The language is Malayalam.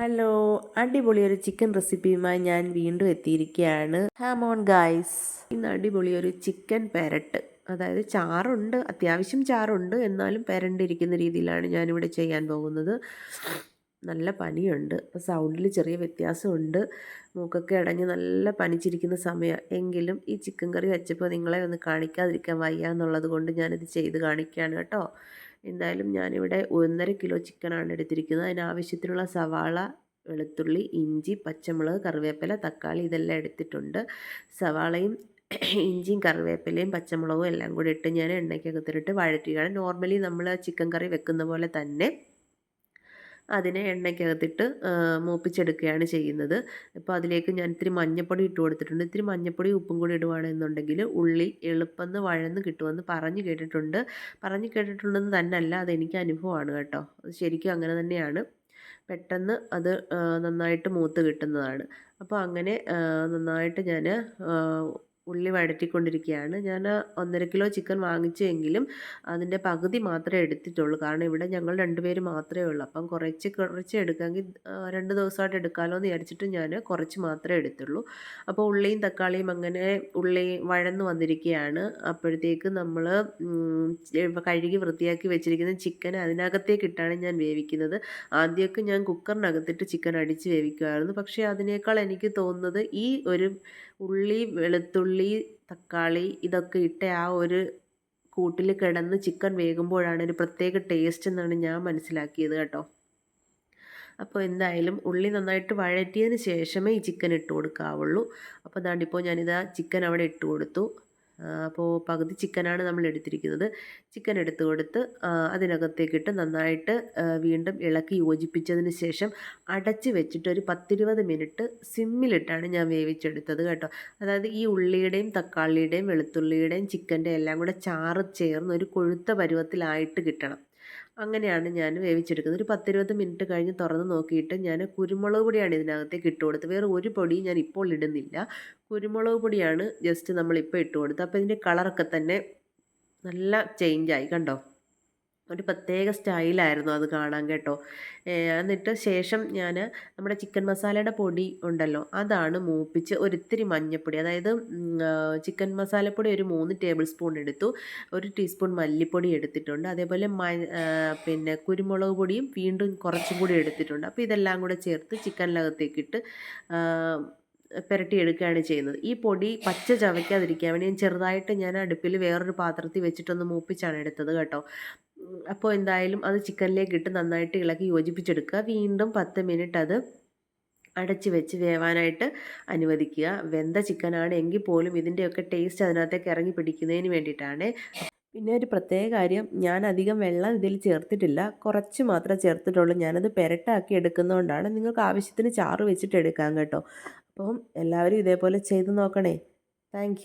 ഹലോ അടിപൊളി ഒരു ചിക്കൻ റെസിപ്പിയുമായി ഞാൻ വീണ്ടും എത്തിയിരിക്കുകയാണ്. ഹാമോൺ ഗായ്സ് ഇന്ന് അടിപൊളി ഒരു ചിക്കൻ പെരട്ട്. അതായത് ചാറുണ്ട് അത്യാവശ്യം ചാറുണ്ട്. എന്നാലും പെരണ്ടിരിക്കുന്ന രീതിയിലാണ് ഞാനിവിടെ ചെയ്യാൻ പോകുന്നത്. നല്ല പനിയുണ്ട്. അപ്പോൾ സൗണ്ടിൽ ചെറിയ വ്യത്യാസമുണ്ട്. മൂക്കൊക്കെ അടഞ്ഞ് നല്ല പനിച്ചിരിക്കുന്ന സമയം. എങ്കിലും ഈ ചിക്കൻ കറി വെച്ചപ്പോൾ നിങ്ങളെ ഒന്ന് കാണിക്കാതിരിക്കാൻ വയ്യ എന്നുള്ളത് കൊണ്ട് ഞാനിത് ചെയ്ത് കാണിക്കുകയാണ് കേട്ടോ. എന്തായാലും ഞാനിവിടെ ഒന്നര കിലോ ചിക്കനാണ് എടുത്തിരിക്കുന്നത്. അതിനാവശ്യത്തിനുള്ള സവാള വെളുത്തുള്ളി ഇഞ്ചി പച്ചമുളക് കറിവേപ്പില തക്കാളി ഇതെല്ലാം എടുത്തിട്ടുണ്ട്. സവാളയും ഇഞ്ചിയും കറിവേപ്പിലയും പച്ചമുളകും എല്ലാം കൂടി ഇട്ട് ഞാൻ എണ്ണയ്ക്കകത്തിട്ട് വഴറ്റുകയാണ്. നോർമലി നമ്മൾ ചിക്കൻ കറി വെക്കുന്ന പോലെ തന്നെ അതിനെ എണ്ണയ്ക്കകത്തിട്ട് മൂപ്പിച്ചെടുക്കുകയാണ് ചെയ്യുന്നത്. അപ്പോൾ അതിലേക്ക് ഞാൻ ഇത്തിരി മഞ്ഞപ്പൊടി ഇട്ട് കൊടുത്തിട്ടുണ്ട്. ഇത്തിരി മഞ്ഞപ്പൊടി ഉപ്പും കൂടി ഇടുവാണെന്നുണ്ടെങ്കിൽ ഉള്ളി എളുപ്പം വഴന്ന് കിട്ടുമെന്ന് പറഞ്ഞു കേട്ടിട്ടുണ്ട്. പറഞ്ഞു കേട്ടിട്ടുണ്ടെന്ന് തന്നെയല്ല അതെനിക്ക് അനുഭവമാണ് കേട്ടോ. അത് ശരിക്കും അങ്ങനെ തന്നെയാണ്. പെട്ടെന്ന് അത് നന്നായിട്ട് മൂത്ത് കിട്ടുന്നതാണ്. അപ്പോൾ അങ്ങനെ നന്നായിട്ട് ഞാൻ ഉള്ളി വഴറ്റിക്കൊണ്ടിരിക്കുകയാണ് ഞാൻ ഒന്നര കിലോ ചിക്കൻ വാങ്ങിച്ചെങ്കിലും അതിന്റെ പകുതി മാത്രമേ എടുത്തിട്ടുള്ളൂ. കാരണം ഇവിടെ ഞങ്ങൾ രണ്ടുപേര് മാത്രമേ ഉള്ളൂ. അപ്പം കുറച്ച് കുറച്ച് എടുക്കാമെങ്കിൽ രണ്ട് ദിവസമായിട്ട് എടുക്കാമല്ലോ എന്ന് വിചാരിച്ചിട്ട് ഞാൻ കുറച്ച് മാത്രമേ എടുത്തുള്ളൂ. അപ്പോൾ ഉള്ളിയും തക്കാളിയും അങ്ങനെ ഉള്ളി വഴന്ന് വന്നിരിക്കുകയാണ്. അപ്പോഴത്തേക്ക് നമ്മൾ കഴുകി വൃത്തിയാക്കി വെച്ചിരിക്കുന്ന ചിക്കൻ അതിനകത്തേക്ക് ഇട്ടാണ് ഞാൻ വേവിക്കുന്നത്. ആദ്യമൊക്കെ ഞാൻ കുക്കറിനകത്തിട്ട് ചിക്കൻ അടിച്ച് വേവിക്കുമായിരുന്നു. പക്ഷേ അതിനേക്കാൾ എനിക്ക് തോന്നുന്നത് ഈ ഒരു ഉള്ളി വെളുത്തുള്ളി തക്കാളി ഇതൊക്കെ ഇട്ട ആ ഒരു കൂട്ടിൽ കിടന്ന് ചിക്കൻ വേകുമ്പോഴാണ് ഒരു പ്രത്യേക ടേസ്റ്റ് എന്നാണ് ഞാൻ മനസ്സിലാക്കിയത് കേട്ടോ. അപ്പോൾ എന്തായാലും ഉള്ളി നന്നായിട്ട് വഴറ്റിയതിന് ശേഷമേ ഈ ചിക്കൻ ഇട്ട് കൊടുക്കാവുള്ളൂ. അപ്പോൾ ദാണ്ടിപ്പോൾ ഞാനിതാ ചിക്കൻ അവിടെ ഇട്ട് കൊടുത്തു. അപ്പോൾ പകുതി ചിക്കനാണ് നമ്മൾ എടുത്തിരിക്കുന്നത്. ചിക്കൻ എടുത്തു കൊടുത്ത് അതിനകത്തേക്കിട്ട് നന്നായിട്ട് വീണ്ടും ഇളക്കി യോജിപ്പിച്ചതിന് ശേഷം അടച്ച് വെച്ചിട്ട് ഒരു പത്തിരുപത് മിനിറ്റ് സിമ്മിലിട്ടാണ് ഞാൻ വേവിച്ചെടുത്തത് കേട്ടോ. അതായത് ഈ ഉള്ളിയുടെയും തക്കാളിയുടെയും വെളുത്തുള്ളിയുടെയും ചിക്കന്റെ എല്ലാം കൂടെ ചാറ് ചേർന്ന് ഒരു കൊഴുത്ത പരുവത്തിലായിട്ട് കിട്ടണം. അങ്ങനെയാണ് ഞാൻ വേവിച്ചെടുക്കുന്നത്. ഒരു പത്തിരുപത് മിനിറ്റ് കഴിഞ്ഞ് തുറന്ന് നോക്കിയിട്ട് ഞാൻ കുരുമുളക് പൊടിയാണ് ഇതിനകത്തേക്ക് ഇട്ട് കൊടുത്തത്. വേറെ ഒരു പൊടിയും ഞാൻ ഇപ്പോൾ ഇടുന്നില്ല. കുരുമുളക് പൊടിയാണ് ജസ്റ്റ് നമ്മളിപ്പോൾ ഇട്ട് കൊടുത്തത്. അപ്പോൾ ഇതിന്റെ കളറൊക്കെ തന്നെ നല്ല ചേഞ്ചായി കണ്ടോ? ഒരു പ്രത്യേക സ്റ്റൈലായിരുന്നു അത് കാണാൻ കേട്ടോ. എന്നിട്ട് ശേഷം ഞാൻ നമ്മുടെ ചിക്കൻ മസാലയുടെ പൊടി ഉണ്ടല്ലോ അതാണ് മൂപ്പിച്ച് ഒരിത്തിരി മഞ്ഞൾപ്പൊടി അതായത് ചിക്കൻ മസാലപ്പൊടി ഒരു മൂന്ന് ടേബിൾ സ്പൂൺ എടുത്തു ഒരു ടീസ്പൂൺ മല്ലിപ്പൊടി എടുത്തിട്ടുണ്ട് അതേപോലെ പിന്നെ കുരുമുളക് പൊടിയും വീണ്ടും കുറച്ചും കൂടി എടുത്തിട്ടുണ്ട്. അപ്പോൾ ഇതെല്ലാം കൂടെ ചേർത്ത് ചിക്കനിനകത്തേക്കിട്ട് പുരട്ടിയെടുക്കുകയാണ് ചെയ്യുന്നത്. ഈ പൊടി പച്ച ചവയ്ക്കാതിരിക്കാൻ വേണ്ടി ചെറുതായിട്ട് ഞാൻ അടുപ്പിൽ വേറൊരു പാത്രത്തിൽ വെച്ചിട്ടൊന്ന് മൂപ്പിച്ചാണ് എടുത്തത് കേട്ടോ. അപ്പോൾ എന്തായാലും അത് ചിക്കനിലേക്ക് ഇട്ട് നന്നായിട്ട് ഇളക്കി യോജിപ്പിച്ചെടുക്കുക. വീണ്ടും പത്ത് മിനിറ്റ് അത് അടച്ച് വെച്ച് വേവാനായിട്ട് അനുവദിക്കുക. വെന്ത ചിക്കനാണ് എങ്കിൽ പോലും ഇതിന്റെയൊക്കെ ടേസ്റ്റ് അതിനകത്തേക്ക് ഇറങ്ങി പിടിക്കുന്നതിന് വേണ്ടിയിട്ടാണ്. പിന്നെ ഒരു പ്രത്യേക കാര്യം ഞാൻ അധികം വെള്ളം ഇതിൽ ചേർത്തിട്ടില്ല. കുറച്ച് മാത്രമേ ചേർത്തിട്ടുള്ളൂ. ഞാനത് പെരട്ടാക്കി എടുക്കുന്നതുകൊണ്ടാണ് നിങ്ങൾക്ക് ആവശ്യത്തിന് ചാറ് വെച്ചിട്ട് എടുക്കാം കേട്ടോ. അപ്പം എല്ലാവരും ഇതേപോലെ ചെയ്ത് നോക്കണേ. താങ്ക്